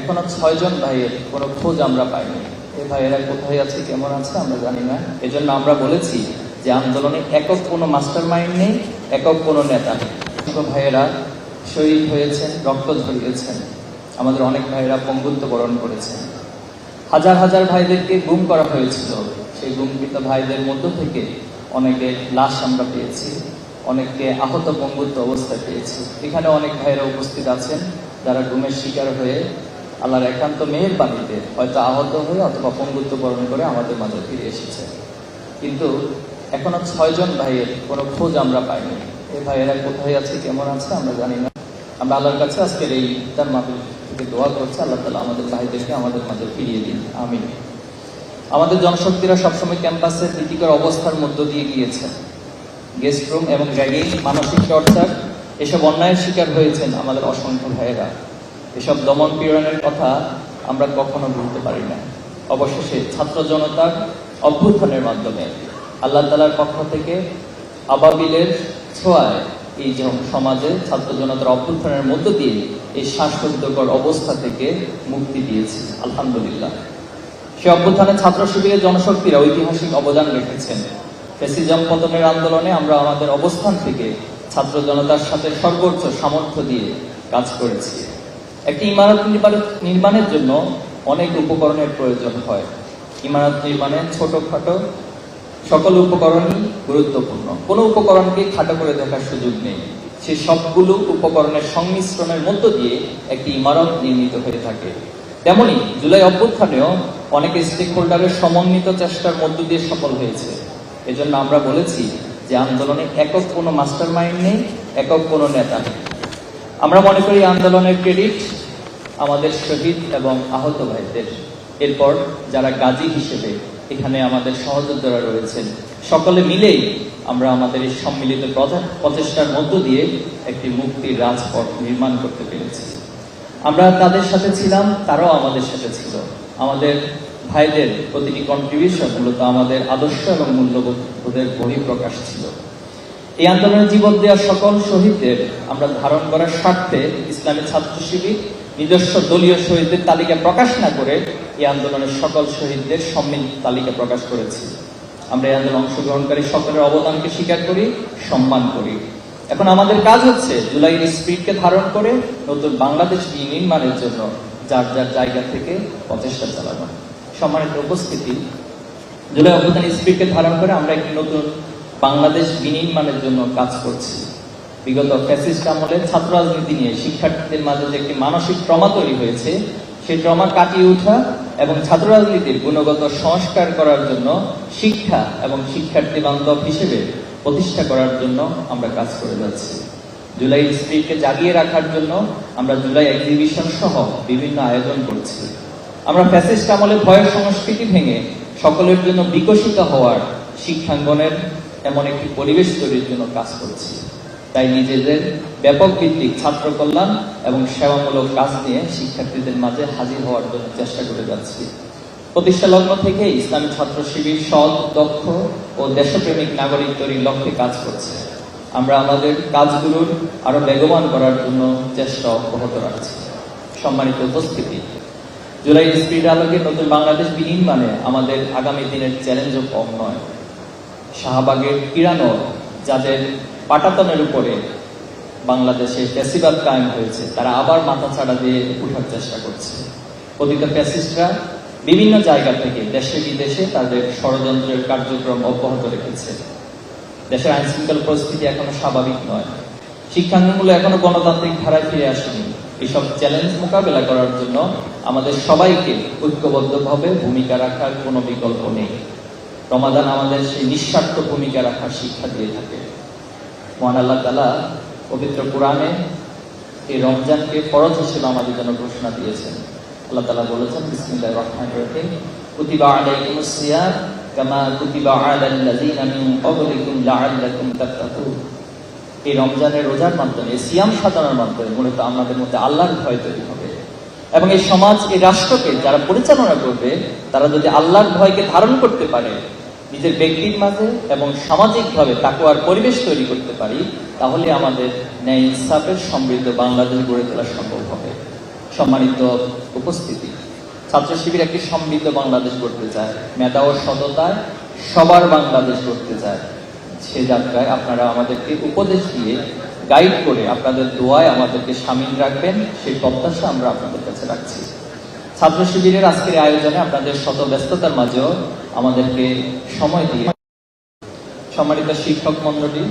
এখনও ছয়জন ভাইয়ের কোনো খোঁজ আমরা পাইনি। এই ভাইয়েরা কোথায় আছে, কেমন আছে, আমরা জানি না। এজন্য আমরা বলেছি যে আন্দোলনে একক কোনো মাস্টার মাইন্ড নেই, একক কোনো নেতা নেই। ভাইয়েরা শহীদ হয়েছেন, রক্ত ঝরিয়েছেন। আমাদের অনেক ভাইয়েরা পঙ্গুত্ব বরণ করেছেন। হাজার হাজার ভাইদেরকে গুম করা হয়েছিল। সেই গুমকৃত ভাইদের মধ্য থেকে অনেকে লাশ আমরা পেয়েছি, অনেককে আহত পঙ্গুত্ব অবস্থায় পেয়েছি। এখানে অনেক ভাইয়েরা উপস্থিত আছেন, যারা গুমের শিকার হয়ে আল্লাহর একান্ত মেয়ের বাণীতে হয়তো আহত হয়ে অথবা পঙ্গুত্ব বরণ করে আমাদের মাঝে ফিরে এসেছে। কিন্তু এখনও ছয়জন ভাইয়ের কোনো খোঁজ আমরা পাইনি। এই ভাইয়েরা কোথায় আছে, কেমন আছে, আমরা জানি না। আমরা আল্লাহর কাছে আজকের এই ইফতার মাহফিল থেকে দোয়া করছি, আল্লাহ তালা আমাদের ভাইদেরকে আমাদের মাঝে ফিরিয়ে দিন। আমি আমাদের জনশক্তিরা সবসময় ক্যাম্পাসে ভীতিকর অবস্থার মধ্য দিয়ে গিয়েছে। গেস্ট রুম এবং র্যাগিং, মানসিক টর্চার এসব অন্যায়ের শিকার হয়েছেন আমাদের অসংখ্য ভাইয়েরা। এসব দমন পীড়নের কথা আমরা কখনো ভুলতে পারি না। অবশেষে ছাত্র জনতার অভ্যুত্থানের মাধ্যমে আল্লাহ তালার পক্ষ থেকে আবাবিলের ছোঁয়ায় এই যে সমাজে ছাত্র জনতার অভ্যুত্থানের মধ্য দিয়ে এই শ্বাসরুদ্ধকর অবস্থা থেকে মুক্তি দিয়েছে, আলহামদুলিল্লাহ। সে অভ্যুত্থানে ছাত্র শিবিরের জনশক্তিরা ঐতিহাসিক অবদান রেখেছেন। ফেসিজম পতনের আন্দোলনে আমরা আমাদের অবস্থান থেকে ছাত্র জনতার সাথে সর্বোচ্চ সামর্থ্য দিয়ে কাজ করেছি। একটি ইমারত নির্মাণ- নির্মাণের জন্য অনেক উপকরণের প্রয়োজন হয়। ইমারত নির্মাণে ছোটখাটো সকল উপকরণই গুরুত্বপূর্ণ। কোনো উপকরণকে খাটো করে দেখার সুযোগ নেই। সে সবগুলো উপকরণের সংমিশ্রণের মধ্য দিয়ে একটি ইমারত নির্মিত হয়ে থাকে। তেমনি জুলাই অভ্যুত্থানেও অনেক স্টেক হোল্ডারের সমন্বিত চেষ্টার মধ্য দিয়ে সফল হয়েছে। এজন্য আমরা বলেছি যে আন্দোলনে একক কোনো মাস্টার মাইন্ড নেই, একক কোনো নেতা নেই। আমরা মনে করি আন্দোলনের ক্রেডিট আমাদের শহীদ এবং আহত ভাইদের। এরপর যারা গাজী হিসেবে এখানে আমাদের সহযোদ্ধারা রয়েছেন, সকলে মিলেই আমরা আমাদের এই সম্মিলিত প্রচে- প্রচেষ্টার মধ্য দিয়ে একটি মুক্তির রাজপথ নির্মাণ করতে পেরেছি। আমরা তাদের সাথে ছিলাম, তারাও আমাদের সাথে ছিল। আমাদের ভাইদের প্রতিটি কন্ট্রিবিউশন মূলত আমাদের আদর্শ এবং মূল্যবোধের বহিঃপ্রকাশ ছিল। এই আন্দোলনে জীবন দেওয়া সকল শহীদদের আমরা ধারণ করার স্বার্থে ইসলামী ছাত্র শিবির, নিজস্ব দলীয় শহীদদের তালিকা প্রকাশ না করে এই আন্দোলনের সকল শহীদদের সম্মিলিত তালিকা প্রকাশ করেছি। আমরা এই আন্দোলনে অংশগ্রহণকারী সকলের অবদানকে স্বীকার করি, সম্মান করি। এখন আমাদের কাজ হচ্ছে জুলাইয়ের স্পিডকে ধারণ করে নতুন বাংলাদেশ নির্মাণের জন্য যার যার জায়গা থেকে প্রচেষ্টা চালানো। সম্মানিত উপস্থিতি, জুলাই অভ্যুত্থান স্পিডকে ধারণ করে আমরা একটি নতুন বাংলাদেশ বিনির্মাণের জন্য কাজ করছি। বিগত ফ্যাসিস্ট আমলে ছাত্র রাজনীতি নিয়ে শিক্ষার্থীদের মাঝে যে একটি মানসিক ট্রমা তৈরি হয়েছে সেই ট্রমা কাটিয়ে ওঠা এবং ছাত্র রাজনীতির গুণগত সংস্কার করার জন্য শিক্ষা এবং শিক্ষার্থী বান্ধব হিসেবে প্রতিষ্ঠা করার জন্য আমরা কাজ করে যাচ্ছি। জুলাই স্পিডকে জাগিয়ে রাখার জন্য আমরা জুলাই এক্সিবিশন সহ বিভিন্ন আয়োজন করছি। আমরা ফ্যাসিস্ট আমলে ভয়ের সংস্কৃতি ভেঙে সকলের জন্য বিকশিত হওয়ার শিক্ষাঙ্গনের এমন একটি পরিবেশ তৈরির জন্য কাজ করছি। তাই নিজেদের ব্যাপক ভিত্তিক ছাত্র কল্যাণ এবং সেবামূলক কাজ নিয়ে শিক্ষার্থীদের মাঝে হাজির হওয়ার জন্য চেষ্টা করে যাচ্ছি। প্রতিষ্ঠা লগ্ন থেকে ইসলামী ছাত্র শিবির সৎ, দক্ষ ও দেশপ্রেমিক নাগরিক তৈরির লক্ষ্যে কাজ করছে। আমরা আমাদের কাজগুলোর আরও বেগবান করার জন্য চেষ্টা অব্যাহত রাখছি। সম্মানিত উপস্থিতি, জুলাই স্পিড আলোকে নতুন বাংলাদেশ বিনির্মাণে আমাদের আগামী দিনের চ্যালেঞ্জও কম নয়। শাহবাগের কিরানো যাদের পাটাতনের উপরে বাংলাদেশে ফ্যাসিবাদ কায়েম হয়েছে, তারা আবার মাথা ছাড়া দিয়ে উঠার চেষ্টা করছে। পতিত ফ্যাসিস্টরা বিভিন্ন জায়গা থেকে দেশে বিদেশে তাদের ষড়যন্ত্রের কার্যক্রম অব্যাহত রেখেছে। দেশের আইন শৃঙ্খলা পরিস্থিতি এখনও স্বাভাবিক নয়। শিক্ষাঙ্গনগুলো এখনও গণতান্ত্রিক ধারায় ফিরে আসেনি। এসব চ্যালেঞ্জ মোকাবেলা করার জন্য আমাদের সবাইকে ঐক্যবদ্ধভাবে ভূমিকা রাখার কোনো বিকল্প নেই। রমাদান আমাদের সেই নিঃস্বার্থ ভূমিকা রাখার শিক্ষা দিয়ে থাকে। মহান আল্লাহ তালা পবিত্র কোরআনে এই রমজানকে ফরজ হিসেবে আমাদের জন্য ঘোষণা দিয়েছেন। আল্লাহ তালা বলেছেন বিসমিল্লাহ রহমান রহিম, কুতিবা কামা কুতিবা আলাল লাযিনা মিন ক্বাবলিকুম লাআল্লাকুম তাত্তাকুন। এই রমজানের রোজার মাধ্যমে সিয়াম সাধনার মাধ্যমে মূলত আমাদের মধ্যে আল্লাহর ভয় তৈরি হবে। এবং এই সমাজ, এই রাষ্ট্রকে যারা পরিচালনা করবে, তারা যদি আল্লাহর ভয়কে ধারণ করতে পারে নিজের ব্যক্তির মাঝে এবং সামাজিকভাবে তাকুয়ার পরিবেশ তৈরি করতে পারি, তাহলে আমাদের ন্যায় ইনসাফের সমৃদ্ধ বাংলাদেশ গড়ে তোলা সম্ভব হবে। সম্মানিত উপস্থিতি, ছাত্র শিবির একটি সমৃদ্ধ বাংলাদেশ করতে চায়, মেধা ও সততায় সবার বাংলাদেশ করতে চায়। সে যাত্রায় আপনারা আমাদেরকে উপদেশ দিয়ে গাইড করে আপনাদের দোয়ায় আমাদেরকে সামিল রাখবেন, সেই প্রত্যাশা আমরা আপনাদের কাছে রাখছি। ছাত্র শিবিরের আজকের আয়োজনে আপনাদের শত ব্যস্ততার মাঝেও আমাদেরকে সময় দিয়ে সম্মানিত শিক্ষক মন্ডলী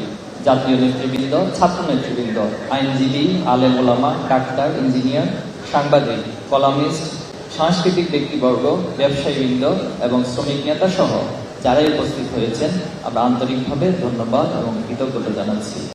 জাতীয় নেতৃবৃন্দ, ছাত্র নেতৃবৃন্দ, আইনজীবী আলেম ওলামা ডাক্তার, ইঞ্জিনিয়ার, সাংবাদিক, কলামিস্ট, সাংস্কৃতিক ব্যক্তিবর্গ, ব্যবসায়ীবৃন্দ এবং শ্রমিক নেতা সহ যারাই উপস্থিত হয়েছেন, আমরা আন্তরিকভাবে ধন্যবাদ এবং কৃতজ্ঞতা জানাচ্ছি।